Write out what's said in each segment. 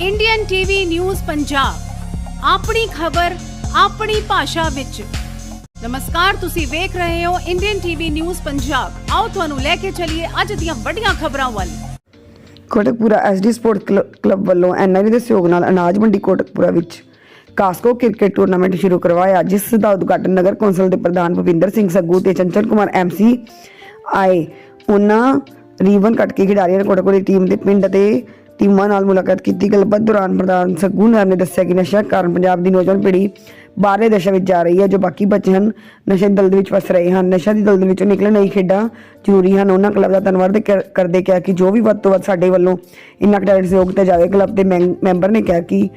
Indian TV news Punjab ਆਪਣੀ ਖਬਰ, ਆਪਣੀ ਭਾਸ਼ਾ ਵਿੱਚ। ਨਮਸਕਾਰ, ਤੁਸੀਂ ਵੇਖ ਰਹੇ ਹੋ ਇੰਡੀਅਨ ਟੀਵੀ ਨਿਊਜ਼ ਪੰਜਾਬ ਆਓ ਤੁਹਾਨੂੰ ਲੈ ਕੇ ਚੱਲੀਏ ਅੱਜ ਦੀਆਂ ਵੱਡੀਆਂ ਖਬਰਾਂ ਵੱਲ। ਕੋਟਕਪੂਰਾ ਐਸਡੀ ਸਪੋਰਟ ਕਲੱਬ ਵੱਲੋਂ ਐਨਆਈਡੀ ਦੇ ਸਹਿਯੋਗ ਨਾਲ ਅਨਾਜ ਮੰਡੀ ਕੋਟਕਪੂਰਾ ਵਿੱਚ ਕਾਸਕੋ ਕ੍ਰਿਕਟ ਟੂਰਨਾਮੈਂਟ ਸ਼ੁਰੂ ਕਰਵਾਇਆ, ਜਿਸ ਦਾ ਉਦਘਾਟਨ ਨਗਰ ਕੌਂਸਲ ਦੇ ਪ੍ਰਧਾਨ ਭਵਿੰਦਰ ਸਿੰਘ ਸੱਗੂ ਤੇ ਚੰਚਲ ਕੁਮਾਰ ਐਮਸੀ ਆਏ। ਉਹਨਾਂ ਰੀਵਨ ਕੱਟ ਕੇ ਖਿਡਾਰੀਆਂ ਨੇ ਕੋਟਕਪੂਰਾ ਦੀ ਟੀਮ ਦੇ ਪਿੰਡ ਅਤੇ ਟੀਮਾਂ ਨਾਲ ਮੁਲਾਕਾਤ ਕੀਤੀ। ਗੱਲਬਾਤ ਦੌਰਾਨ ਪ੍ਰਧਾਨ ਸੱਗੂ ਨੇ ਦੱਸਿਆ ਕਿ ਨਸ਼ਾ ਕਾਰਨ ਪੰਜਾਬ ਦੀ ਨੌਜਵਾਨ ਪੀੜ੍ਹੀ ਬਾਹਰਲੇ ਦੇਸ਼ਾਂ ਵਿੱਚ ਜਾ ਰਹੀ ਹੈ, ਜੋ ਬਾਕੀ ਬੱਚੇ ਹਨ। ਨਸ਼ੇ ਦੀ ਦਲਦਲ ਵਿੱਚ ਫਸ ਰਹੇ ਹਨ। ਨਸ਼ਾ ਦੀ ਦਲਦ ਵਿੱਚੋਂ ਨਿਕਲਣ ਲਈ ਖੇਡਾਂ ਜ਼ਰੂਰੀ ਹਨ। ਉਹਨਾਂ ਕਲੱਬ ਦਾ ਧੰਨਵਾਦ ਕਰ- ਕਰਦੇ ਕਿਹਾ ਕਿ ਜੋ ਵੀ ਵੱਧ ਤੋਂ ਵੱਧ ਸਾਡੇ ਵੱਲੋਂ ਇੰਨਾ ਟੈਲੈਂਟ ਸਹਿਯੋਗ ਦਿੱਤਾ ਜਾਵੇ। ਕਲੱਬ ਦੇ ਮੈਂ- ਮੈਂਬਰ ਨੇ ਕਿਹਾ ਕਿ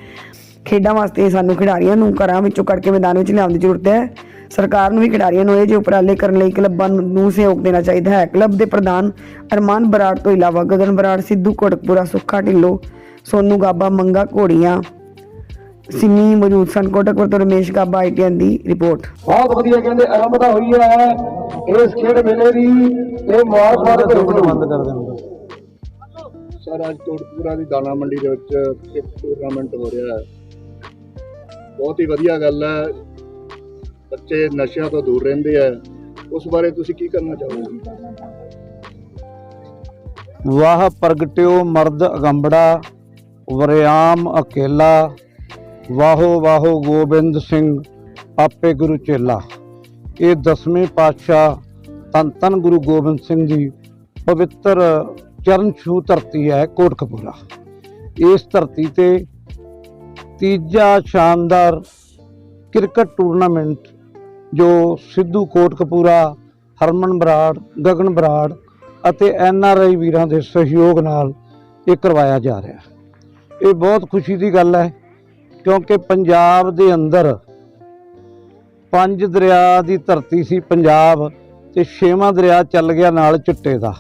ਖੇਡਾਂ ਵਾਸਤੇ ਸਾਨੂੰ ਖਿਡਾਰੀਆਂ ਨੂੰ ਘਰਾਂ ਵਿੱਚੋਂ ਕੱਢ ਕੇ ਮੈਦਾਨ ਵਿੱਚ ਲਿਆਉਣ ਦੀ ਜ਼ਰੂਰਤ ਹੈ। ਸਰਕਾਰ ਨੂੰ ਵੀ ਖਿਡਾਰੀਆਂ ਨੂੰ ਇਹ ਜਿਹੇ ਉਪਰਾਲੇ ਕਰਨ ਲਈ ਕਲੱਬਾਂ ਨੂੰ ਸਹਿਯੋਗ ਦੇਣਾ ਚਾਹੀਦਾ ਹੈ। ਕਲੱਬ ਦੇ ਪ੍ਰਧਾਨ ਅਰਮਾਨ ਬਰਾੜ ਤੋਂ ਇਲਾਵਾ ਗਗਨ ਬਰਾੜ ਸਿੱਧੂ ਕੋਟਕਪੂਰਾ ਸੁੱਖਾ ਢਿੱਲੋਂ ਸੋਨੂ ਗਾਬਾ ਮੰਗਾ ਘੋੜੀਆਂ ਸਿੰਮੀ ਮੌਜੂਦ ਸਨ। ਕੋਟਕਪੁਰ ਤੋਂ ਰਮੇਸ਼ ਗਾਬਾ ਆਈਟੀਐਨ ਦੀ ਰਿਪੋਰਟ। ਬਹੁਤ ਵਧੀਆ ਕਹਿੰਦੇ ਆਰੰਭਤਾ ਹੋਈ ਹੈ। ਇਸ ਖੇਡ ਮੇਲੇ ਦੀ ਇਹ ਮੁਬਾਰਕਬਾਦ ਬੰਦ ਕਰ ਦੇਣਗੇ। ਸਰ ਅੱਜ ਕੋਟਪੂਰਾ ਦੀ ਦਾਣਾ ਮੰਡੀ ਦੇ ਵਿੱਚ ਇੱਕ ਟੂਰਨਾਮੈਂਟ ਹੋ ਰਿਹਾ ਹੈ। ਬਹੁਤ ਹੀ ਵਧੀਆ ਗੱਲ ਹੈ। ਬੱਚੇ ਨਸ਼ਿਆਂ ਤੋਂ ਦੂਰ ਰਹਿੰਦੇ ਆ। ਉਸ ਬਾਰੇ ਤੁਸੀਂ ਕੀ ਕਰਨਾ ਚਾਹੋਗੇ? ਵਾਹ, ਪ੍ਰਗਟਿਓ ਮਰਦ ਅਗੰਬੜਾ, ਵਰਿਆਮ ਅਕੇਲਾ। ਵਾਹੋ ਵਾਹੋ ਗੋਬਿੰਦ ਸਿੰਘ, ਆਪੇ ਗੁਰੂ ਚੇਲਾ। ਇਹ ਦਸਵੇਂ ਪਾਤਸ਼ਾਹ ਧੰਨ ਧੰਨ ਗੁਰੂ ਗੋਬਿੰਦ ਸਿੰਘ ਜੀ ਪਵਿੱਤਰ ਚਰਨ ਛੂ ਧਰਤੀ ਹੈ ਕੋਟਕਪੂਰਾ। ਇਸ ਧਰਤੀ ਤੇ ਤੀਜਾ ਸ਼ਾਨਦਾਰ ਕ੍ਰਿਕਟ ਟੂਰਨਾਮੈਂਟ, ਜੋ ਸਿੱਧੂ ਕੋਟਕਪੂਰਾ, ਹਰਮਨ ਬਰਾੜ, ਗਗਨ ਬਰਾੜ ਅਤੇ ਐਨ ਆਰ ਆਈ ਵੀਰਾਂ ਦੇ ਸਹਿਯੋਗ ਨਾਲ ਇਹ ਕਰਵਾਇਆ ਜਾ ਰਿਹਾ ਇਹ ਬਹੁਤ ਖੁਸ਼ੀ ਦੀ ਗੱਲ ਹੈ, ਕਿਉਂਕਿ ਪੰਜਾਬ ਦੇ ਅੰਦਰ ਪੰਜ ਦਰਿਆ ਦੀ ਧਰਤੀ ਸੀ ਪੰਜਾਬ ਤੇ ਛੇਵਾਂ ਦਰਿਆ ਚੱਲ ਗਿਆ ਨਾਲ ਚਿੱਟੇ ਦਾ।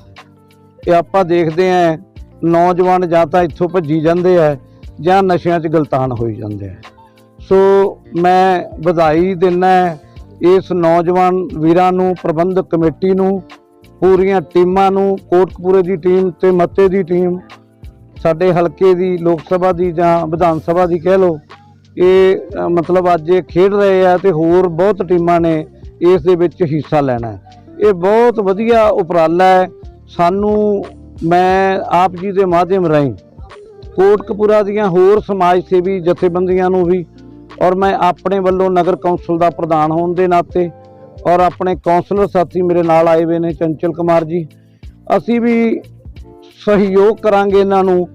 ਇਹ ਆਪਾਂ ਦੇਖਦੇ ਆਂ ਨੌਜਵਾਨ ਜਾਂ ਤਾਂ ਇੱਥੋਂ ਭੱਜੀ ਜਾਂਦੇ ਆ ਜਾਂ ਨਸ਼ਿਆਂ 'ਚ ਗਲਤਾਨ ਹੋਈ ਜਾਂਦੇ ਆ। ਸੋ ਮੈਂ ਵਧਾਈ ਦਿੰਦਾ ਇਸ ਨੌਜਵਾਨ ਵੀਰਾਂ ਨੂੰ, ਪ੍ਰਬੰਧਕ ਕਮੇਟੀ ਨੂੰ, ਪੂਰੀਆਂ ਟੀਮਾਂ ਨੂੰ, ਕੋਟਕਪੂਰੇ ਦੀ ਟੀਮ ਤੇ ਮੱਤੇ ਦੀ ਟੀਮ, ਸਾਡੇ ਹਲਕੇ ਦੀ, ਲੋਕ ਸਭਾ ਦੀ ਜਾਂ ਵਿਧਾਨ ਸਭਾ ਦੀ ਕਹਿ ਲਓ, ਇਹ ਮਤਲਬ ਅੱਜ ਇਹ ਖੇਡ ਰਹੇ ਆ ਤੇ ਹੋਰ ਬਹੁਤ ਟੀਮਾਂ ਨੇ ਇਸ ਦੇ ਵਿੱਚ ਹਿੱਸਾ ਲੈਣਾ ਇਹ ਬਹੁਤ ਵਧੀਆ ਉਪਰਾਲਾ ਹੈ। ਸਾਨੂੰ, ਮੈਂ ਆਪ ਜੀ ਦੇ ਮਾਧਿਅਮ ਰਾਹੀਂ ਕੋਟਕਪੂਰਾ ਦੀਆਂ ਹੋਰ ਸਮਾਜ ਸੇਵੀ ਜਥੇਬੰਦੀਆਂ ਨੂੰ ਵੀ ਔਰ ਮੈਂ ਆਪਣੇ ਵੱਲੋਂ ਨਗਰ ਕੌਂਸਲ ਦਾ ਪ੍ਰਧਾਨ ਹੋਣ ਦੇ ਨਾਤੇ ਔਰ ਆਪਣੇ ਕੌਂਸਲਰ ਸਾਥੀ ਮੇਰੇ ਨਾਲ ਆਏ ਹੋਏ ਨੇ ਚੰਚਲ ਕੁਮਾਰ ਜੀ, ਅਸੀਂ ਵੀ ਸਹਿਯੋਗ ਕਰਾਂਗੇ ਇਹਨਾਂ ਨੂੰ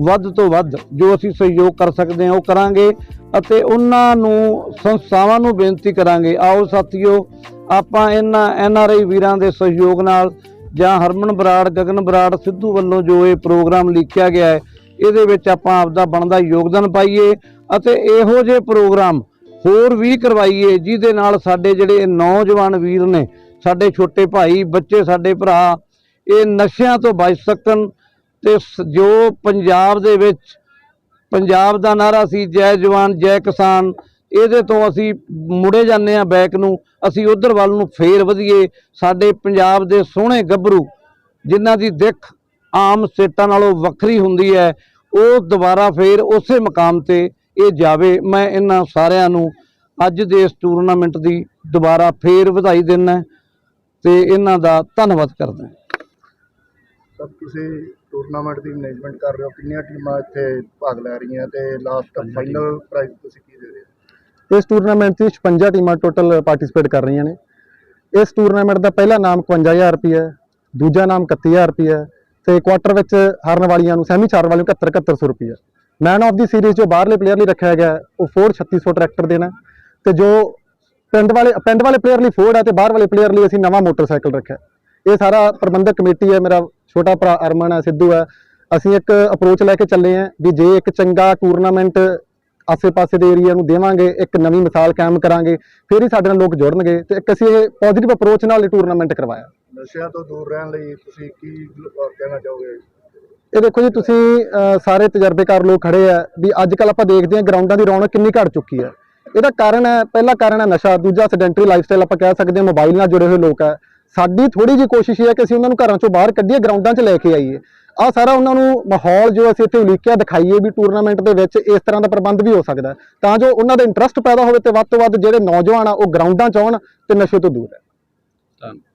ਵੱਧ ਤੋਂ ਵੱਧ, ਜੋ ਅਸੀਂ ਸਹਿਯੋਗ ਕਰ ਸਕਦੇ ਹਾਂ ਉਹ ਕਰਾਂਗੇ ਅਤੇ ਉਹਨਾਂ ਨੂੰ, ਸੰਸਥਾਵਾਂ ਨੂੰ ਬੇਨਤੀ ਕਰਾਂਗੇ, ਆਓ ਸਾਥੀਓ, ਆਪਾਂ ਇਹਨਾਂ ਐਨ ਆਰ ਆਈ ਵੀਰਾਂ ਦੇ ਸਹਿਯੋਗ ਨਾਲ ਜਾਂ ਹਰਮਨ ਬਰਾੜ, ਗਗਨ ਬਰਾੜ ਸਿੱਧੂ ਵੱਲੋਂ ਜੋ ਇਹ ਪ੍ਰੋਗਰਾਮ ਲਿਖਿਆ ਗਿਆ ਹੈ ਇਹਦੇ ਵਿੱਚ ਆਪਾਂ ਆਪਦਾ ਬਣਦਾ ਯੋਗਦਾਨ ਪਾਈਏ ਅਤੇ ਇਹੋ ਜਿਹੇ ਪ੍ਰੋਗਰਾਮ ਹੋਰ ਵੀ ਕਰਵਾਈਏ, ਜਿਹਦੇ ਨਾਲ ਸਾਡੇ ਜਿਹੜੇ ਨੌਜਵਾਨ ਵੀਰ ਨੇ, ਸਾਡੇ ਛੋਟੇ ਭਾਈ, ਬੱਚੇ, ਸਾਡੇ ਭਰਾ, ਇਹ ਨਸ਼ਿਆਂ ਤੋਂ ਬਚ ਸਕਣ ਤੇ ਸ- ਜੋ ਪੰਜਾਬ ਦੇ ਵਿੱਚ ਪੰਜਾਬ ਦਾ ਨਾਰਾ ਸੀ, ਜੈ ਜਵਾਨ, ਜੈ ਕਿਸਾਨ, ਇਹਦੇ ਤੋਂ ਅਸੀਂ ਮੁੜੇ ਜਾਂਦੇ ਆ ਬੈਕ ਨੂੰ, ਅਸੀਂ ਉਧਰ ਵੱਲ ਨੂੰ ਫੇਰ ਵਧੀਏ, ਸਾਡੇ ਪੰਜਾਬ ਦੇ ਸੋਹਣੇ ਗੱਭਰੂ, ਜਿਨ੍ਹਾਂ ਦੀ ਦਿੱਖ ਆਮ ਸਟੇਟਾਂ ਨਾਲੋਂ ਵੱਖਰੀ ਹੁੰਦੀ ਹੈ ਉਹ ਦੁਬਾਰਾ ਫੇਰ ਉਸੇ ਮਕਾਮ ਤੇ ਇਹ ਜਾਵੇ। ਮੈਂ ਇਹਨਾਂ ਸਾਰਿਆਂ ਨੂੰ ਅੱਜ ਦੇ ਇਸ ਟੂਰਨਾਮੈਂਟ ਦੀ ਦੁਬਾਰਾ ਫੇਰ ਵਧਾਈ ਦਿੰਦਾ ਤੇ ਇਹਨਾਂ ਦਾ ਧੰਨਵਾਦ ਕਰਦਾ ਸਰ ਤੁਸੀਂ ਟੂਰਨਾਮੈਂਟ ਦੀ ਮੈਨੇਜਮੈਂਟ ਕਰ ਰਹੇ ਹੋ। ਕਿੰਨੀਆਂ ਟੀਮਾਂ ਇੱਥੇ ਭਾਗ ਲੈ ਰਹੀਆਂ ਤੇ ਲਾਸਟ ਫਾਈਨਲ ਪ੍ਰਾਈਜ਼ ਤੁਸੀਂ ਕੀ ਦੇ ਰਹੇ ਹੋ? ਇਸ ਟੂਰਨਾਮੈਂਟ 'ਚ 56 ਟੀਮਾਂ ਟੋਟਲ ਪਾਰਟਿਸਿਪੇਟ ਕਰ ਰਹੀਆਂ ਨੇ। ਇਸ ਟੂਰਨਾਮੈਂਟ ਦਾ ਪਹਿਲਾ ਨਾਮ 51000 ਰੁਪਏ ਹੈ ਦੂਜਾ ਨਾਮ 31000 ਰੁਪਏ ਹੈ ਤੇ ਕੁਆਟਰ ਵਿੱਚ ਹਾਰਨ ਵਾਲੀਆਂ ਨੂੰ ਸੈਮੀ ਚਾਰ ਵਾਲਿਆਂ ਨੂੰ 71 7100 ਰੁਪਏ ਮੈਨ ਆਫ ਦੀ ਸੀਰੀਜ਼ ਜੋ ਬਾਹਰਲੇ ਪਲੇਅਰ ਲਈ ਰੱਖਿਆ ਗਿਆ, ਉਹ ਫੋਰਡ 3600 ਟਰੈਕਟਰ ਦੇਣਾ ਤੇ ਜੋ ਪਿੰਡ ਵਾਲੇ ਪਿੰਡ ਵਾਲੇ ਪਲੇਅਰ ਲਈ ਫੋਰਡ ਹੈ ਤੇ ਬਾਹਰ ਵਾਲੇ ਪਲੇਅਰ ਲਈ ਅਸੀਂ ਨਵਾਂ ਮੋਟਰਸਾਈਕਲ ਰੱਖਿਆ ਇਹ ਸਾਰਾ ਪ੍ਰਬੰਧਕ ਕਮੇਟੀ ਹੈ, ਮੇਰਾ ਛੋਟਾ ਭਰਾ ਅਰਮਨ ਹੈ, ਸਿੱਧੂ ਹੈ। ਅਸੀਂ ਇੱਕ ਅਪਰੋਚ ਲੈ ਕੇ ਚੱਲੇ ਆਂ ਵੀ ਜੇ ਇੱਕ ਚੰਗਾ ਟੂਰਨਾਮੈਂਟ ਆਸੇ-ਪਾਸੇ ਦੇ ਏਰੀਆ ਨੂੰ ਦੇਵਾਂਗੇ ਇੱਕ ਨਵੀਂ ਮਿਸਾਲ ਕਾਇਮ ਕਰਾਂਗੇ ਫਿਰ ਹੀ ਸਾਡੇ ਨਾਲ ਲੋਕ ਜੁੜਨਗੇ ਤੇ ਇੱਕ ਅਸੀਂ ਇਹ ਪੋਜ਼ਿਟਿਵ ਅਪਰੋਚ ਨਾਲ ਇਹ ਟੂਰਨਾਮੈਂਟ ਕਰਵਾਇਆ। ਨਸ਼ਿਆਂ ਤੋਂ ਦੂਰ ਰਹਿਣ ਲਈ ਤੁਸੀਂ ਕੀ ਕਹਿਣਾ ਚਾਹੋਗੇ? ਇਹ ਦੇਖੋ ਜੀ ਤੁਸੀਂ ਸਾਰੇ ਤਜਰਬੇਕਾਰ ਲੋਕ ਖੜੇ ਆ ਵੀ ਅੱਜ ਕੱਲ ਆਪਾਂ ਦੇਖਦੇ ਹਾਂ ਗਰਾਊਂਡਾਂ ਦੀ ਰੌਣਕ ਕਿੰਨੀ ਘਟ ਚੁੱਕੀ ਹੈ। ਇਹਦਾ ਕਾਰਨ ਹੈ ਪਹਿਲਾ ਕਾਰਨ ਹੈ ਨਸ਼ਾ ਦੂਜਾ ਸੈਡੈਂਟਰੀ ਲਾਈਫਸਟਾਈਲ ਆਪਾਂ ਕਹਿ ਸਕਦੇ ਹਾਂ ਮੋਬਾਈਲ ਨਾਲ ਜੁੜੇ ਹੋਏ ਲੋਕ ਹੈ। ਸਾਡੀ ਥੋੜੀ ਜੀ ਕੋਸ਼ਿਸ਼ ਹੈ ਕਿ ਅਸੀਂ ਉਹਨਾਂ ਨੂੰ ਘਰਾਂ ਚੋਂ ਬਾਹਰ ਕੱਢੀਏ ਗਰਾਊਂਡਾਂ 'ਚ ਲੈ ਕੇ ਆਈਏ। ਆ ਸਾਰਾ ਉਹਨਾਂ ਨੂੰ ਮਾਹੌਲ ਜੋ ਅਸੀਂ ਇੱਥੇ ਉਲੀਕਿਆ ਦਿਖਾਈਏ ਵੀ ਟੂਰਨਾਮੈਂਟ ਦੇ ਵਿੱਚ ਇਸ ਤਰ੍ਹਾਂ ਦਾ ਪ੍ਰਬੰਧ ਵੀ ਹੋ ਸਕਦਾ ਤਾਂ ਜੋ ਉਹਨਾਂ ਦਾ ਇੰਟਰਸਟ ਪੈਦਾ ਹੋਵੇ ਤੇ ਵੱਧ ਤੋਂ ਵੱਧ ਜਿਹੜੇ ਨੌਜਵਾਨ ਆ, ਉਹ ਗਰਾਊਂਡਾਂ 'ਚ ਆਉਣ ਤੇ ਨਸ਼ੇ ਤੋਂ ਦੂਰ ਰਹਿਣ। ਧੰਨਵਾਦ।